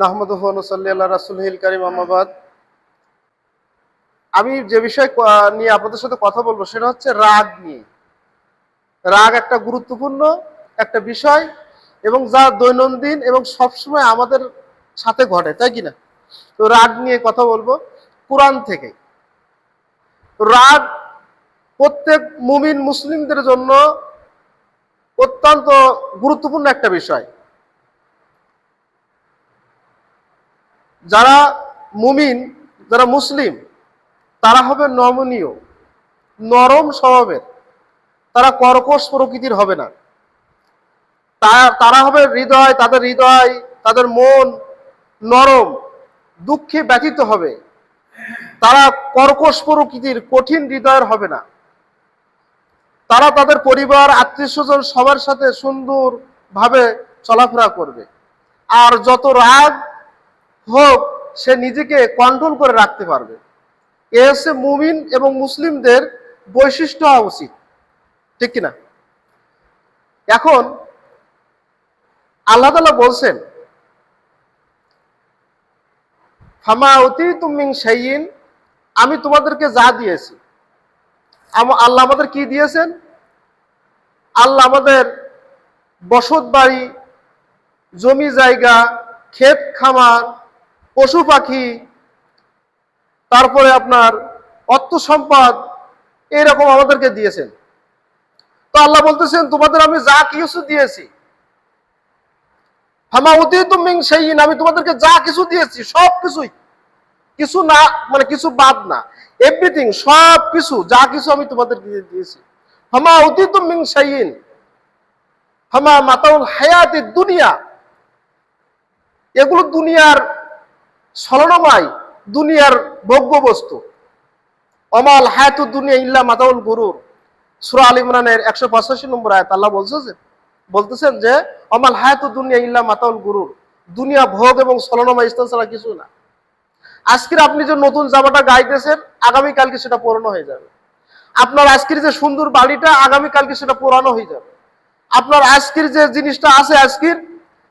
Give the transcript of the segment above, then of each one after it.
নাহমদুল্লাহ রাসুলহিল করিম আহমাবাদ আমি যে বিষয় নিয়ে আপনাদের সাথে কথা বলব সেটা হচ্ছে রাগ নিয়ে। রাগ একটা গুরুত্বপূর্ণ একটা বিষয় এবং যা দৈনন্দিন এবং সবসময় আমাদের সাথে ঘটে, তাই কি না? তো রাগ নিয়ে কথা বলব কোরআন থেকে। রাগ প্রত্যেক মুমিন মুসলিমদের জন্য অত্যন্ত গুরুত্বপূর্ণ একটা বিষয়। যারা মুমিন, যারা মুসলিম, তারা হবে নমনীয়, নরম স্বভাবের। তারা কর্কশ প্রকৃতির হবে না। তারা হবে হৃদয়, তাদের হৃদয়, তাদের মন নরম, দুঃখে ব্যথিত হবে। তারা কর্কশ প্রকৃতির, কঠিন হৃদয়ের হবে না। তারা তাদের পরিবার, আত্মীয় স্বজন সবার সাথে সুন্দর ভাবে চলাফেরা করবে। আর যত রাগ হোক, সে নিজেকে কন্ট্রোল করে রাখতে পারবে। এ হচ্ছে মুমিন এবং মুসলিমদের বৈশিষ্ট্য হওয়া উচিত। ঠিক কিনা? এখন আল্লাহ তালা বলছেন, ফামা অতি তুমিং সাইন আমি তোমাদেরকে যা দিয়েছি আল্লাহ আমাদের কি দিয়েছেন? আল্লাহ আমাদের বসত বাড়ি জমি জায়গা, ক্ষেত খামার পশু পাখি, তারপরে আপনার অর্থ সম্পদ এরকম আমাদেরকে দিয়েছেন। তো আল্লাহ বলতেছেন, তোমাদের আমি যা কিছু দিয়েছি হামা অতি তুমি সেই আমি তোমাদেরকে যা কিছু দিয়েছি, সব কিছুই, কিছু না মানে কিছু বাদ না এভরিথিং সব কিছু, যা কিছু আমি তোমাদেরকে দিয়েছি হামা অতি তুমি সাইন হামা মাতাউল হায়াতি দুনিয়া, এগুলো দুনিয়ার ছলনময় দুনিয়ার ভোগ্য বস্তু অমাল হায়াতু দুনিয়া ইল্লা মাতাউল গুরুর। সুরা আল ইমরানের একশো পঁচাশি নম্বর আয়াত আল্লাহ বলছে যে বলতেছেন যে, অমাল হায়াতু দুনিয়া ইল্লা মাতাউল গুরুর। দুনিয়া ভোগ এবং ছলনময় স্থান ছাড়া কিছু না। আজকের আপনি যে নতুন জামাটা গাইতেছেন আগামী কালকে সেটা পুরনো হয়ে যাবে। আপনার আজকের যে সুন্দর বাড়িটা আগামী কালকে সেটা পুরানো হয়ে যাবে। আপনার আজকের যে জিনিসটা আছে আজকের,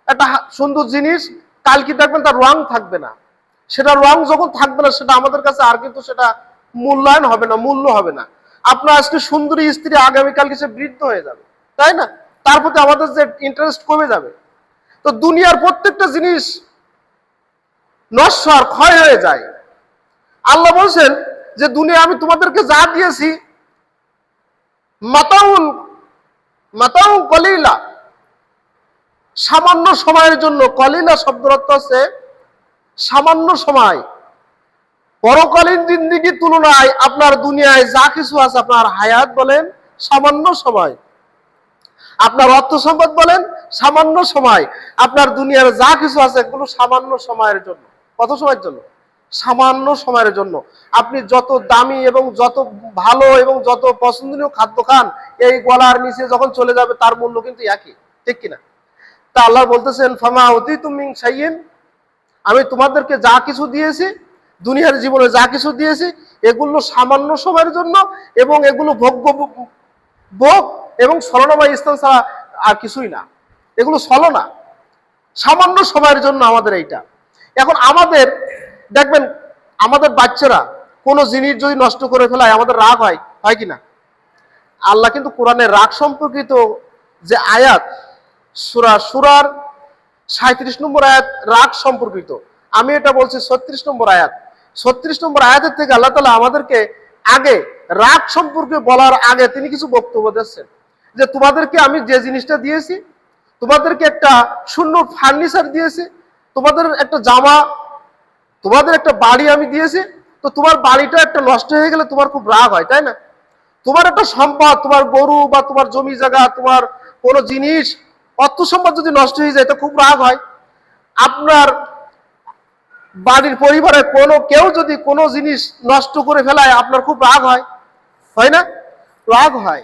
একটা সুন্দর জিনিস, কালকে দেখবেন তার রং থাকবে না। সেটা রং যখন থাকবে না, সেটা আমাদের কাছে আর কিন্তু সেটা মূল্যায়ন হবে না, মূল্য হবে না। আপনার আজকে সুন্দরী স্ত্রী আগামীকালকে সে বৃদ্ধ হয়ে যাবে, তাই না? তার প্রতি আমাদের যে ইন্টারেস্ট কমে যাবে। তো দুনিয়ার প্রত্যেকটা জিনিস নশ্বর ক্ষয় হয়ে যায়। আল্লাহ বলছেন যে, দুনিয়া আমি তোমাদেরকে যা দিয়েছি, মাতাউন মাতাউন কলিলা। সামান্য সময়ের জন্য কলিলা শব্দের অর্থ হচ্ছে সামান্য সময়। পরকালীন জিন্দিগির তুলনায় আপনার দুনিয়ায় যা কিছু আছে আপনার হায়াত বলেন, সামান্য সময়। আপনার অর্থ সম্পদ বলেন, সামান্য সময়। আপনার দুনিয়ার যা কিছু আছে এগুলো সামান্য সময়ের জন্য। কত সময়ের জন্য? সামান্য সময়ের জন্য। আপনি যত দামি এবং যত ভালো এবং যত পছন্দনীয় খাদ্য খান, এই গলার নিচে যখন চলে যাবে তার মূল্য কিন্তু একই। ঠিক কিনা? তা আল্লাহ বলতেছেন, ফামা অতি তুমি সাইয়েন আমি তোমাদেরকে যা কিছু দিয়েছি, দুনিয়ার জীবনে যা কিছু দিয়েছি, এগুলো সামান্য সময়ের জন্য এবং এগুলো ভোগ্য ভোগ এবং ছলনাময় স্থান ছাড়া আর কিছুই না। এগুলো ছলনা সামান্য সময়ের জন্য আমাদের এইটা। এখন আমাদের, দেখবেন, আমাদের বাচ্চারা কোনো জিনিস যদি নষ্ট করে ফেলায়, আমাদের রাগ হয় হয় কি না? আল্লাহ কিন্তু কোরআনের রাগ সম্পর্কিত যে আয়াত, সুরা সুরার সাঁত্রিশ নম্বর আয়াত রাগ সম্পর্কিত। আমি এটা বলছি ছত্রিশ নম্বর আয়াত। ছত্রিশ নম্বর আয়াতের থেকে আল্লাহ তালা আমাদেরকে আগে রাগ সম্পর্কে বলার আগে তিনি কিছু বক্তব্য দিচ্ছেন যে তোমাদেরকে আমি যে জিনিসটা দিয়েছি, তোমাদেরকে একটা শূন্য ফার্নিচার দিয়েছি, তোমাদের একটা জামা, তোমাদের একটা বাড়ি আমি দিয়েছি, তো তোমার বাড়িটা একটা নষ্ট হয়ে গেলে তোমার খুব রাগ হয়, তাই না? তোমার একটা সম্পদ, তোমার গরু বা তোমার জমি জায়গা, তোমার কোনো জিনিস অর্থ সম্পদ যদি নষ্ট হয়ে যায়, তো খুব রাগ হয়। আপনার বাড়ির পরিবারের কোনো, কেউ যদি কোনো জিনিস নষ্ট করে ফেলায়, আপনার খুব রাগ হয়। হয় না? রাগ হয়।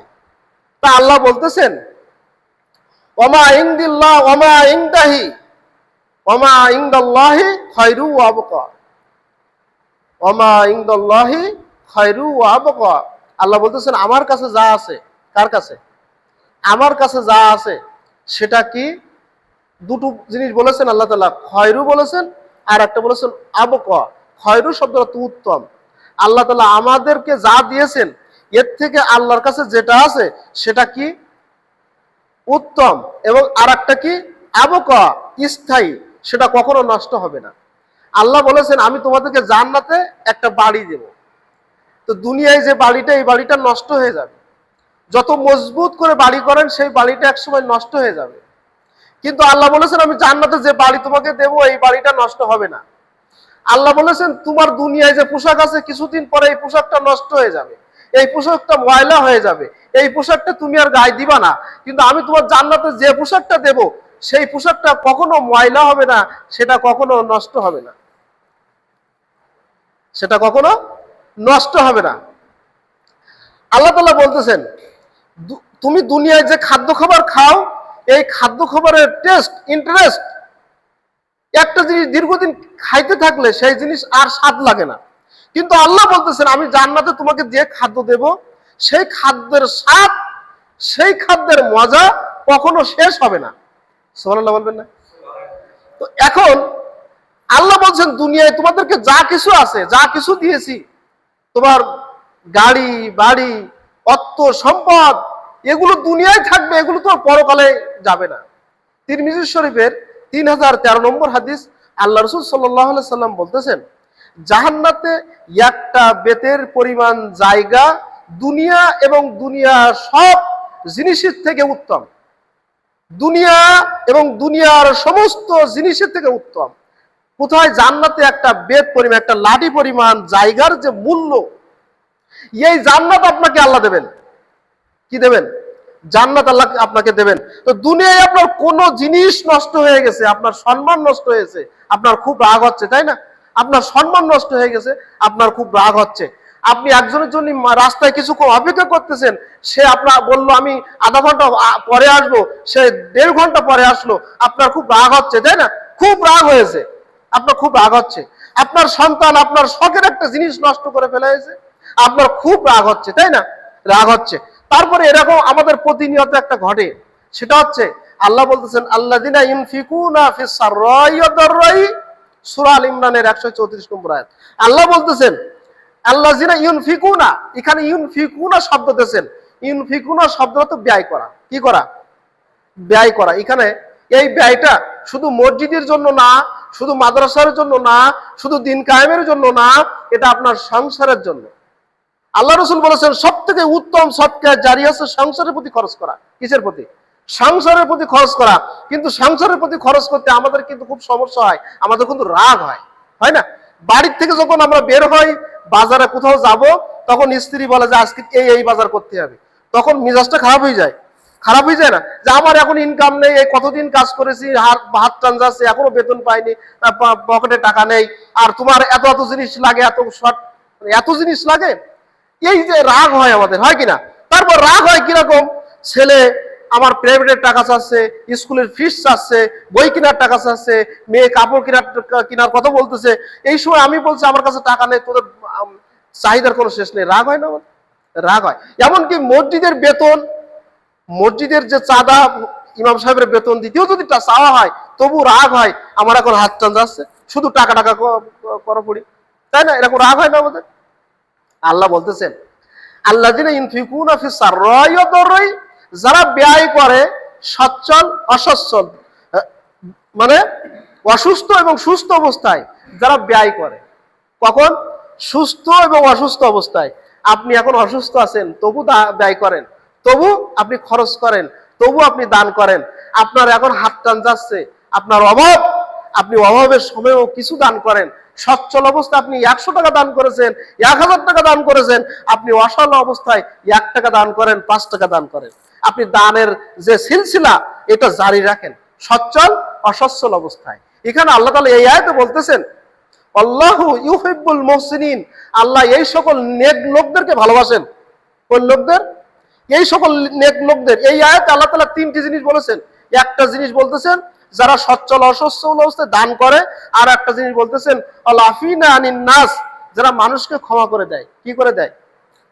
তা আল্লাহ বলতেছেন, ওমা ইংদিল্লাহ ওমা ইংদাহি ওমা ইংদাল্লাহি খয়রু আবকা। ওমা ইংদাল্লাহি খয়রু আবকা। আল্লাহ বলতেছেন, আমার কাছে যা আছে, কার কাছে? আমার কাছে যা আছে সেটা কি? দুটো জিনিস বলেছেন, আল্লাহ তালা খয়রু বলেছেন, আর একটা বলেছেন আবক। খয়রু শব্দ অর্থ উত্তম। আল্লাহ তালা আমাদেরকে যা দিয়েছেন, এর থেকে আল্লাহর কাছে যেটা আছে, সেটা কি? উত্তম। এবং আর একটা কি? আবক, স্থায়ী। সেটা কখনো নষ্ট হবে না। আল্লাহ বলেছেন, আমি তোমাদেরকে জান্নাতে একটা বাড়ি দেব। তো দুনিয়ায় যে বাড়িটা, এই বাড়িটা নষ্ট হয়ে যাবে। যত মজবুত করে বাড়ি করেন, সেই বাড়িটা একসময় নষ্ট হয়ে যাবে। কিন্তু আল্লাহ বলেছেন, আমি জান্নাতে যে বাড়ি তোমাকে দেব, এই বাড়িটা নষ্ট হবে না। আল্লাহ বলেছেন, তোমার দুনিয়ায় যে পোশাক আছে, কিছুদিন পরে এই পোশাকটা নষ্ট হয়ে যাবে। এই পোশাকটা ময়লা হয়ে যাবে। এই পোশাকটা তুমি আর গায়ে দিবা না। কিন্তু আমি তোমার জান্নাতে যে পোশাকটা দেব, সেই পোশাকটা কখনো ময়লা হবে না, সেটা কখনো নষ্ট হবে না। সেটা কখনো নষ্ট হবে না। আল্লাহ তালা বলতেছেন তুমি দুনিয়ায় যে খাদ্য খাবার খাও, এই খাদ্য খাবারের টেস্ট ইন্টারেস্ট একটা জিনিস দীর্ঘদিন খাইতে থাকলে সেই জিনিস আর স্বাদ লাগে না। কিন্তু আল্লাহ বলতেছেন, আমি জান্নাতে তোমাকে যে খাদ্য দেব, সেই খাদ্যের স্বাদ, সেই খাদ্যের মজা কখনো শেষ হবে না। সোহানাল্লাহ বলবেন না? তো এখন আল্লাহ বলছেন, দুনিয়ায় তোমাদেরকে যা কিছু আছে, যা কিছু দিয়েছি, তোমার গাড়ি, বাড়ি, অর্থ, সম্পদ এগুলো দুনিয়ায় থাকবে, এগুলো তো পরকালে যাবে না। তিরমিজি শরীফের তিন হাজার তেরো নম্বর হাদিস আল্লাহ রসুল সাল্লাহ সাল্লাম বলতেছেন, জাহান্নাতে একটা বেতের পরিমাণ জায়গা দুনিয়া এবং দুনিয়া সব জিনিসের থেকে উত্তম। দুনিয়া এবং দুনিয়ার সমস্ত জিনিসের থেকে উত্তম। কোথায় জান্নাতে একটা বেদ পরিমাণ, একটা লাঠি পরিমাণ জায়গার যে মূল্য, এই জান্নাত আপনাকে আল্লাহ দেবেন। কি দেবেন? জান্নাত আল্লাহ আপনাকে দেবেন। তো দুনিয়ায় আপনার কোনো জিনিস নষ্ট হয়ে গেছে, আপনার সম্মান নষ্ট হয়েছে, আপনার খুব রাগ হচ্ছে, তাই না? আপনার সম্মান নষ্ট হয়ে গেছে, আপনার খুব রাগ হচ্ছে। আপনি একজনের জন্য রাস্তায় কিছুক্ষণ অপেক্ষা করতেছেন, সে আপনার বলল, আমি আধা ঘণ্টা পরে আসব। সে দেড় ঘণ্টা পরে আসলো, আপনার খুব রাগ হচ্ছে, তাই না? খুব রাগ হয়েছে, আপনার খুব রাগ হচ্ছে। আপনার সন্তান আপনার শখের একটা জিনিস নষ্ট করে ফেলে হয়েছে আপনার খুব রাগ হচ্ছে, তাই না? রাগ হচ্ছে। তারপরে এরকম আমাদের প্রতিনিয়ত একটা ঘটে। সেটা হচ্ছে, আল্লাহ বলতেছেন আল্লাহ দিনা ইনফিকুনা ইমরানের 134 নম্বর আয়াত। আল্লাহ বলতেছেন আল্লাহ জিনা ইউনফিকুনা, এখানে ইউনফিকুনা শব্দ ইউনফিকুনা শব্দ তো ব্যয় করা। কি করা? ব্যয় করা। এখানে এই ব্যয়টা শুধু মসজিদের জন্য না, শুধু মাদ্রাসার জন্য না, শুধু দিন কায়েমের জন্য না, এটা আপনার সংসারের জন্য। আল্লাহ রসুল বলেছেন থেকে উত্তম সৎকার জারি আছে সংসারের প্রতি খরচ করা। কিসের প্রতি? সংসারের প্রতি খরচ করা। কিন্তু সংসারের প্রতি খরচ করতে আমাদের কিন্তু খুব সমস্যা হয়। আমাদের কিন্তু রাগ হয়। হয় না? বাড়ির থেকে যখন আমরা বের হই, বাজারে কোথাও যাব, তখন স্ত্রী বলে যে, আজকে এই এই বাজার করতে হবে। তখন মেজাজটা খারাপ হয়ে যায়। খারাপ হয়ে যায় না? যে, আমার এখন ইনকাম নেই, এই কতদিন কাজ করেছি, হাত হাত টান যাচ্ছে এখনও বেতন পাইনি পকেটে টাকা নেই, আর তোমার এত এত জিনিস লাগে, এত শর্ট এত জিনিস লাগে এই যে রাগ হয় আমাদের, হয় কিনা? তারপর রাগ হয় কীরকম? ছেলে, আমার প্রাইভেটের টাকা চাচ্ছে স্কুলের ফিস চাচ্ছে, বই কেনার টাকা চাচ্ছে, মেয়ে কাপড় কেনার কেনার কথা বলতেছে। এই সময় আমি বলছি, আমার কাছে টাকা নেই, তোদের চাহিদার কোনো শেষ নেই। রাগ হয় না আমার রাগ হয়। এমনকি মসজিদের বেতন, মসজিদের যে চাঁদা, ইমাম সাহেবের বেতন দিতেও যদি চাওয়া হয়, তবু রাগ হয়। আমার এখন হাত টান যাচ্ছে। শুধু টাকা টাকা করা পড়ি। তাই না? এরকম রাগ হয় না আমাদের? আল্লাহ বলতেছেন আল্লাহ যারা ব্যয় করে সচ্ছল, অসচ্ছল মানে অসুস্থ এবং সুস্থ অবস্থায় যারা ব্যয় করে। কখন? সুস্থ এবং অসুস্থ অবস্থায়। আপনি এখন অসুস্থ আছেন, তবু ব্যয় করেন। তবু আপনি খরচ করেন, তবু আপনি দান করেন। আপনার এখন হাত টান যাচ্ছে, আপনার অভাব। আপনি অভাবের সময়ও কিছু দান করেন। সচ্ছল অবস্থায় আপনি একশো টাকা দান করেছেন, এক হাজার টাকা দান করেছেন, আপনি অসল অবস্থায় এক টাকা দান করেন, পাঁচ টাকা দান করেন। আপনি দানের যে সিলসিলা, এটা জারি রাখেন, সচ্ছল, অসচ্ছল অবস্থায়। এখানে আল্লাহ তালা এই আয়তে বলতেছেন, আল্লাহ ইউহিব্বুল মুহসিনিন আল্লাহ এই সকল নেক লোকদেরকে ভালোবাসেন। কোন লোকদের? এই সকল নেক লোকদের। এই আয়াত আল্লাহ তালা তিনটি জিনিস বলেছেন। একটা জিনিস বলতেছেন যারা সচ্ছল অসচ্ছল অবস্থায় দান করে, আর একটা জিনিস বলতেছেন, আলাফিনা আনিন নাস যারা মানুষকে ক্ষমা করে দেয়। কি করে দেয়?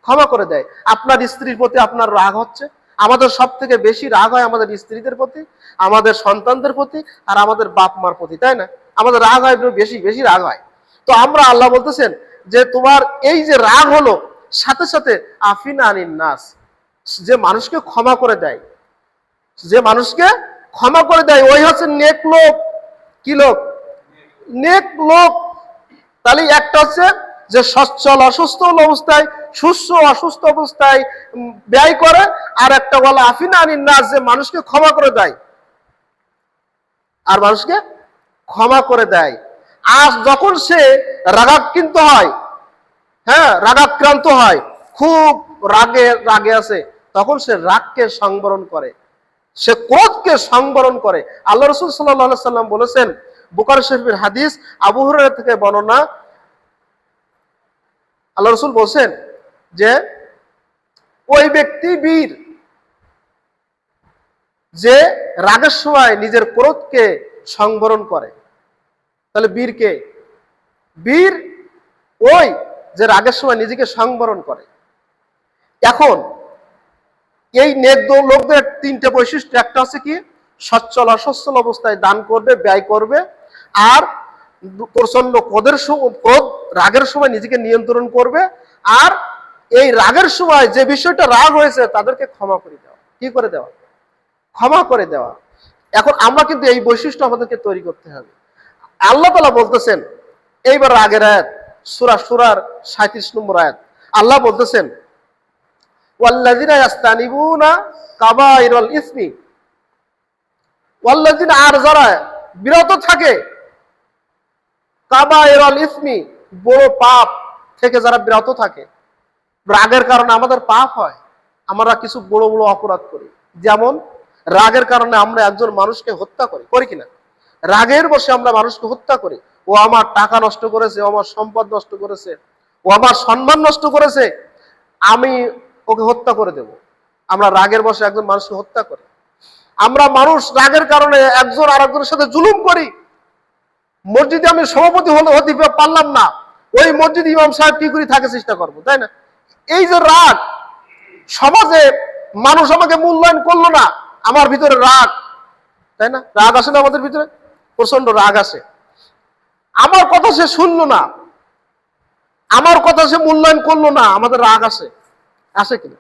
ক্ষমা করে দেয়। আপনার স্ত্রীর প্রতি আপনার রাগ হচ্ছে? আমাদের সব থেকে বেশি রাগ হয় আমাদের স্ত্রীদের প্রতি, আমাদের সন্তানদের প্রতি, আর আমাদের বাপ মার প্রতি, তাই না? আমাদের রাগ হয় বেশি বেশি রাগ হয়। তো আমরা আল্লাহ বলতেছেন যে, তোমার এই যে রাগ হলো, সাথে সাথে আফিন আনিন নাস যে মানুষকে ক্ষমা করে দেয়। যে মানুষকে ক্ষমা করে দেয়। ওই হচ্ছে নেক লোক। কি লোক? নেক লোক। তাহলে একটা হচ্ছে যে সচ্ছল, অসুস্থ অবস্থায়, সুস্থ, অসুস্থ অবস্থায় ব্যয় করে, আর একটা বলা, আফিনা আনিন যে মানুষকে ক্ষমা করে দেয়। আর মানুষকে ক্ষমা করে দেয়। আর যখন সে রাগাক্রান্ত হয় হ্যাঁ রাগাক্রান্ত হয়, খুব রাগে রাগে আছে, তখন সে রাগকে সংবরণ করে। সে ক্রোধকে সংবরণ করে। আল্লাহ রসুল সাল্লাহ সাল্লাম বলেছেন বুকার শরীফের হাদিস, আবু হুরায়রা থেকে বর্ণনা আল্লাহ রসুল বলছেন যে, ওই ব্যক্তি বীর যে রাগের সময় নিজের ক্রোধকে সংবরণ করে। তাহলে বীরকে বীর ওই যে রাগের সময় নিজেকে সংবরণ করে। এখন এই দো- লোকদের তিনটে বৈশিষ্ট্য। একটা হচ্ছে কি, সচ্ছল অসচ্ছল অবস্থায় দান করবে, ব্যয় করবে, আর প্রচণ্ড ক্রোধের ক্রোধ, রাগের সময় নিজেকে নিয়ন্ত্রণ করবে, আর এই রাগের সময় যে বিষয়টা রাগ হয়েছে তাদেরকে ক্ষমা করে দেওয়া। কি করে দেওয়া? ক্ষমা করে দেওয়া। এখন আমরা কিন্তু এই বৈশিষ্ট্য আমাদেরকে তৈরি করতে হবে। আল্লাহ তালা বলতেছেন, এইবার রাগের আয়াত, সুরা সুরার সাঁত্রিশ নম্বর আয়াত। আল্লাহ বলতেছেন আর যারা বিরত থাকে ইসমি বড় পাপ থেকে যারা বিরত থাকে। রাগের কারণে আমাদের পাপ হয়, আমরা কিছু বড় বড় অপরাধ করি। যেমন, রাগের কারণে আমরা একজন মানুষকে হত্যা করি করি কিনা? রাগের বসে আমরা মানুষকে হত্যা করি। ও আমার টাকা নষ্ট করেছে, ও আমার সম্পদ নষ্ট করেছে, ও আমার সম্মান নষ্ট করেছে। আমি ওকে হত্যা করে দেব। আমরা রাগের বসে একজন মানুষকে হত্যা করি। আমরা মানুষ রাগের কারণে একজন আর একজনের সাথে জুলুম করি। মসজিদে আমি সভাপতি হলে হতে পারলাম না। ওই মসজিদ ইমাম সাহেব কি করে থাকে চেষ্টা করব, তাই না? এই যে রাগ, সমাজে মানুষ আমাকে মূল্যায়ন করল না, আমার ভিতরে রাগ, তাই না? রাগ আসে না আমাদের ভিতরে? প্রচণ্ড রাগ আসে। আমার কথা সে শুনলো না। আমার কথা সে মূল্যায়ন করল না, আমাদের রাগ আসে। আসে কিনা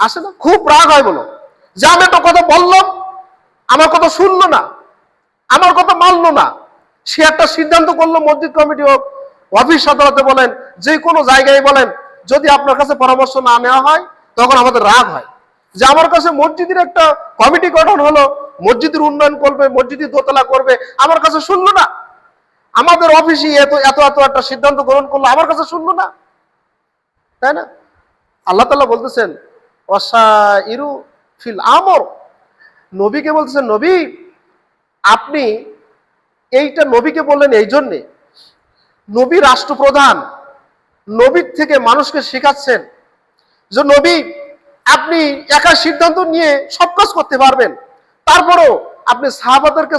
আসে না? খুব রাগ হয় বলো। যে আমি একটা কথা বললাম, আমার কথা শুনলো না, আমার কথা মানলো না। সে একটা সিদ্ধান্ত করল, মসজিদ কমিটি হোক, অফিস আদালতে বলেন, যে কোনো জায়গায় বলেন, যদি আপনার কাছে পরামর্শ না নেওয়া হয়, তখন আমাদের রাগ হয়। যে আমার কাছে মসজিদের একটা কমিটি গঠন হলো, মসজিদের উন্নয়ন করবে, মসজিদের দোতলা করবে, আমার কাছে শুনলো না। আমাদের অফিসে এত এত এত একটা সিদ্ধান্ত গ্রহণ করল, আমার কাছে শুনলো না। তাই না? আল্লাহ তাল্লাহ বলতেছেন ইরু ফিল আমর। নবীকে বলতেছেন, নবী, আপনি এইটা নবীকে বললেন এই জন্যে। নবী রাষ্ট্রপ্রধান, নবীর থেকে মানুষকে শেখাচ্ছেন যে, নবী, আপনি একা সিদ্ধান্ত নিয়ে সব কাজ করতে পারবেন। তারপরও আপনি সাহাবাদেরকে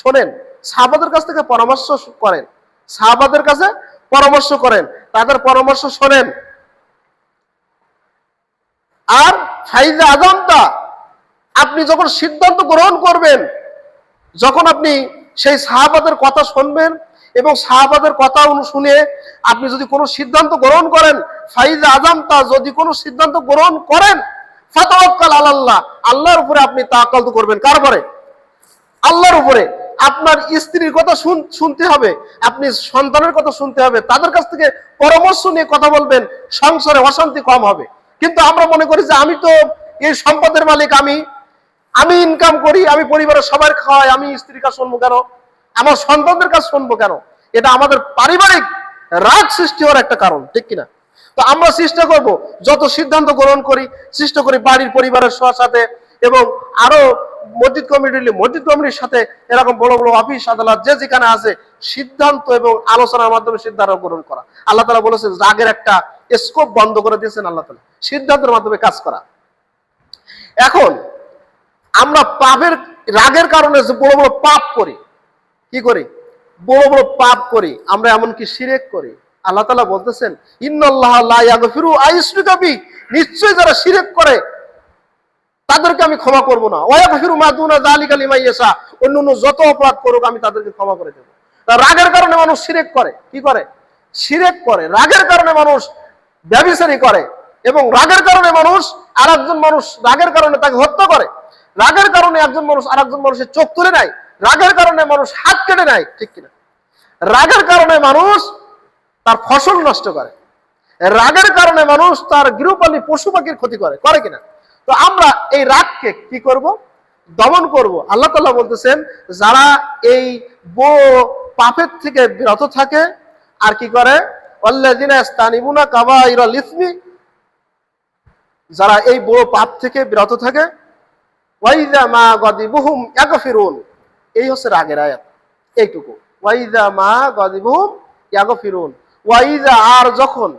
শোনেন, সাহাবাদের কাছ থেকে পরামর্শ করেন। সাহাবাদের কাছে পরামর্শ করেন। তাদের পরামর্শ শোনেন। আর ফাইজা আজমটা আপনি যখন সিদ্ধান্ত গ্রহণ করবেন, যখন আপনি সেই সাহাবাদের কথা শুনবেন এবং সাহাবাদের কথা শুনে আপনি যদি কোনো সিদ্ধান্ত গ্রহণ করেন ফাইজা আজমটা যদি কোনো সিদ্ধান্ত গ্রহণ করেন, ফাতাওয়াক্কাল আল্লাহ আল্লাহর উপরে আপনি তাকাল করবেন। কার পরে আল্লাহর উপরে। আপনার স্ত্রীর কথা শুন- শুনতে হবে, আপনি সন্তানের কথা শুনতে হবে, তাদের কাছ থেকে পরামর্শ নিয়ে কথা বলবেন, সংসারে অশান্তি কম হবে। কিন্তু আমরা মনে করি যে আমি তো এই সম্পদের মালিক, আমি আমি ইনকাম করি, আমি পরিবারের সবার খাওয়াই, আমি স্ত্রীর কাছে শুনব কেন? আমার সন্তানদের কাছে শুনব কেন? এটা আমাদের পারিবারিক রাগ সৃষ্টি হওয়ার একটা কারণ, ঠিক কিনা? তো আমরা চেষ্টা করব যত সিদ্ধান্ত গ্রহণ করি, চেষ্টা করি বাড়ির পরিবারের সবার সাথে এবং আরও মসজিদ কমিটি মসজিদ কমিটির সাথে এরকম বড় বড় অফিস, আদালত যে যেখানে আছে সিদ্ধান্ত এবং আলোচনার মাধ্যমে সিদ্ধান্ত গ্রহণ করা। আল্লাহ তালা বলেছেন রাগের একটা স্কোপ বন্ধ করে দিয়েছেন আল্লাহ তালা সিদ্ধান্তের মাধ্যমে কাজ করা। এখন আমরা পাপের রাগের কারণে যে বড় বড় পাপ করি, কি করি? বড় বড় পাপ করি, আমরা এমনকি শিরেক করি। আল্লাহ তালা বলতেছেন ইন্নআল্লাহ নিশ্চয়ই যারা শিরেক করে, তাদেরকে আমি ক্ষমা করব না। ওয়াগফিরু মা দুনা যালিকা লিমান অন্য অন্য যত অপরাধ করুক, আমি তাদেরকে ক্ষমা করে দেবো। রাগের কারণে মানুষ শিরেক করে, কি করে? সিরেক করে। রাগের কারণে মানুষ ব্যবিচারী করে। এবং রাগের কারণে মানুষ আর একজন মানুষ রাগের কারণে তাকে হত্যা করে। রাগের কারণে একজন মানুষ আর একজন মানুষের চোখ তুলে নেয়। রাগের কারণে মানুষ হাত কেটে নেয়, ঠিক কিনা? রাগের কারণে মানুষ তার ফসল নষ্ট করে। রাগের কারণে মানুষ তার গৃহপালী পশু পাখির ক্ষতি করে করে কিনা? তো আমরা এই রাগকে কি করব? দমন করব। আল্লাহ তাল্লাহ বলতেছেন, যারা এই বো পাপের থেকে বিরত থাকে, আর কি করে? অল্লাদিনা কাবা কাবাইরাল ইসমি যারা এই বড় পাপ থেকে বিরত থাকে, ওয়াইদা মা গদিবুহুম ইয়াগফিরুন। এই হচ্ছে রাগের আয়াত। এইটুকু। ওয়াইদা মা গদিবুহুম ইয়াগফিরুন। ওয়াইদা আর যখন,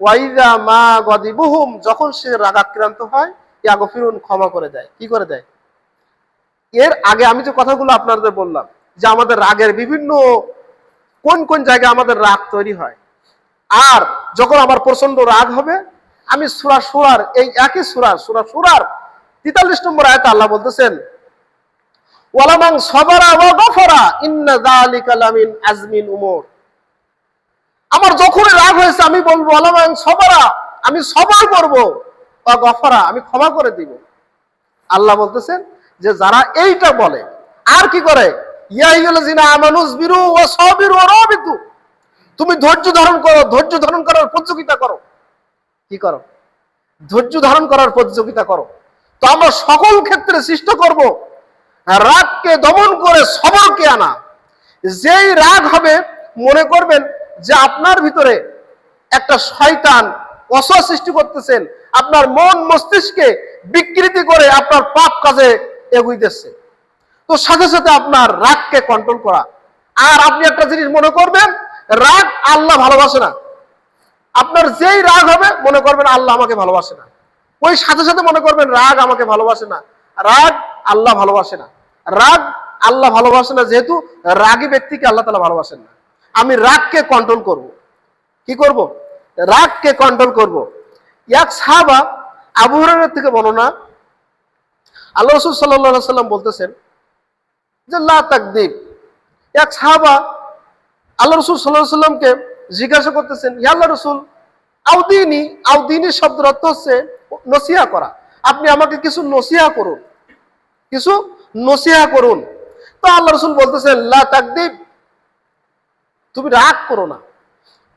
ওয়াইদা মা গদিবুহুম যখন সে রাগাক্রান্ত হয়, ইয়াগফিরুন ক্ষমা করে দেয়। কি করে দেয়? এর আগে আমি যে কথাগুলো আপনাদের বললাম, যে আমাদের রাগের বিভিন্ন কোন কোন জায়গায় আমাদের রাগ তৈরি হয়, আর যখন আমার প্রচণ্ড রাগ হবে আমি সুরা সুরার, এই একই সুরার সুরা সুরার তেতাল্লিশ নম্বর আয়তা আল্লাহ বলতেছেন ওয়ালামাং সবারা ওয়া ইন্না যালিকা লামিন আজমিন উমর। আমার যখন রাগ হয়েছে, আমি বলব ওয়ালামাং সবারা, আমি সবার করব বা গফরা, আমি ক্ষমা করে দিব। আল্লাহ বলতেছেন যে, যারা এইটা বলে, আর কি করে? ইয়াইয়াল্লাযিনা আমানুস বিরু ওয়া সাবিরু ওয়া রাবিতু। তুমি ধৈর্য ধারণ করো, ধৈর্য ধারণ করার প্রতিযোগিতা করো। কি করো? ধৈর্য ধারণ করার প্রতিযোগিতা করো। তো আমরা সকল ক্ষেত্রে সৃষ্টি করব, রাগকে দমন করে সবরকে আনা। যেই রাগ হবে, মনে করবেন যে আপনার ভিতরে একটা শয়তান অসহ সৃষ্টি করতেছেন। আপনার মন মস্তিষ্কে বিকৃতি করে আপনার পাপ কাজে এগুইতেছে তো সাথে সাথে আপনার রাগকে কন্ট্রোল করা। আর আপনি একটা জিনিস মনে করবেন, রাগ আল্লাহ ভালোবাসে না। আপনার যেই রাগ হবে, মনে করবেন আল্লাহ আমাকে ভালোবাসে না। ওই সাথে সাথে মনে করবেন রাগ আমাকে ভালোবাসে না। রাগ আল্লাহ ভালোবাসে না। রাগ আল্লাহ ভালোবাসে না যেহেতু রাগী ব্যক্তিকে আল্লাহ তালা ভালোবাসেন না। আমি রাগকে কন্ট্রোল করব। কি করব? রাগকে কন্ট্রোল করব। এক সাহাবা আবু হুরায়রার থেকে বর্ণনা, আল্লাহ রসুল সাল্লাহ সাল্লাম বলতেছেন যে, লা তাকদিব। এক সাহাবা আল্লাহ রসুল সাল্লাহ সাল্লামকে জিজ্ঞাসা করতেছেন ইয়াল্লা রসুল আউদিনী আউদিনী শব্দের অর্থ হচ্ছে নসিহা করা। আপনি আমাকে কিছু নসিহা করুন, কিছু নসিহা করুন। তো আল্লাহ রসুল বলতেছেন, লা তুমি রাগ করো না।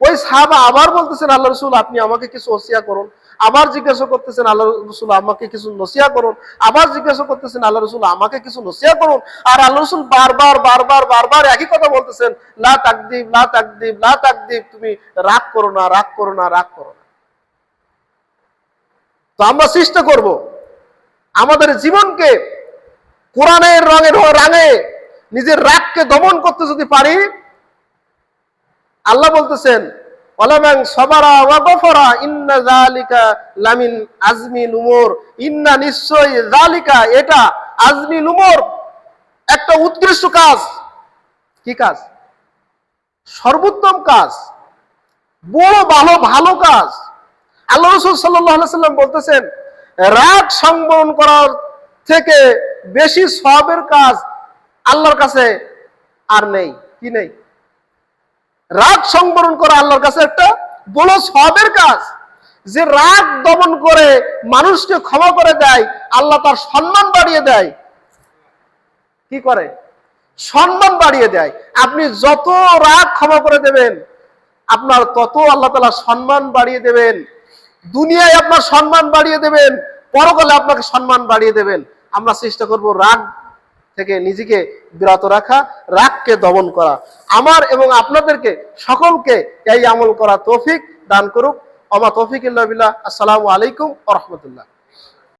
ওই সাহাবা আবার বলতেছেন, আল্লাহ রসুল, আপনি আমাকে কিছু ওসিয়া করুন। আবার জিজ্ঞাসা করতেছেন, আল্লাহ রসুল, আমাকে কিছু নসিহা করুন। আবার জিজ্ঞাসা করতেছেন, আল্লাহ রসুল, আমাকে কিছু নসিহা করুন। আর আল্লাহ রসুল বারবার বারবার বারবার একই কথা বলতেছেন, লা তাকদিব লা তাকদিব লা তাকদিব, তুমি রাগ করো না, রাগ করো না, রাগ করো না। তো আমরা চেষ্টা করব আমাদের জীবনকে কোরআনের রঙের রাঙে, নিজের রাগকে দমন করতে যদি পারি, আল্লাহ বলতেছেন ওলামাং সবারা ওয়া গফরা, ইন্না যালিকা লামিন আজমিন উমর। ইন্না নিশ্চয় যালিকা এটা আজমিন উমর। একটা উৎকৃষ্ট কাজ। কি কাজ? সর্বোত্তম কাজ। বড় ভালো ভালো কাজ। আল্লাহ রসুল সাল্লাহ সাল্লাম বলতেছেন, রাগ সংবরণ করার থেকে বেশি সবের কাজ আল্লাহর কাছে আর নেই। কি নেই? রাগ সংবরণ করা আল্লাহর কাছে একটা বড় সবের কাজ। যে রাগ দমন করে মানুষকে ক্ষমা করে দেয়, আল্লাহ তার সম্মান বাড়িয়ে দেয়। কি করে? সম্মান বাড়িয়ে দেয়। আপনি যত রাগ ক্ষমা করে দেবেন, আপনার তত আল্লাহ তালা সম্মান বাড়িয়ে দেবেন। দুনিয়ায় আপনার সম্মান বাড়িয়ে দেবেন, পরকালে আপনাকে সম্মান বাড়িয়ে দেবেন। আমরা চেষ্টা করব রাগ থেকে নিজেকে বিরত রাখা, রাগকে দমন করা। আমার এবং আপনাদেরকে সকলকে এই আমল করা তৌফিক দান করুক। অমা তৌফিক ইল্লা আসসালামু আলাইকুম রহমতুল্লাহ।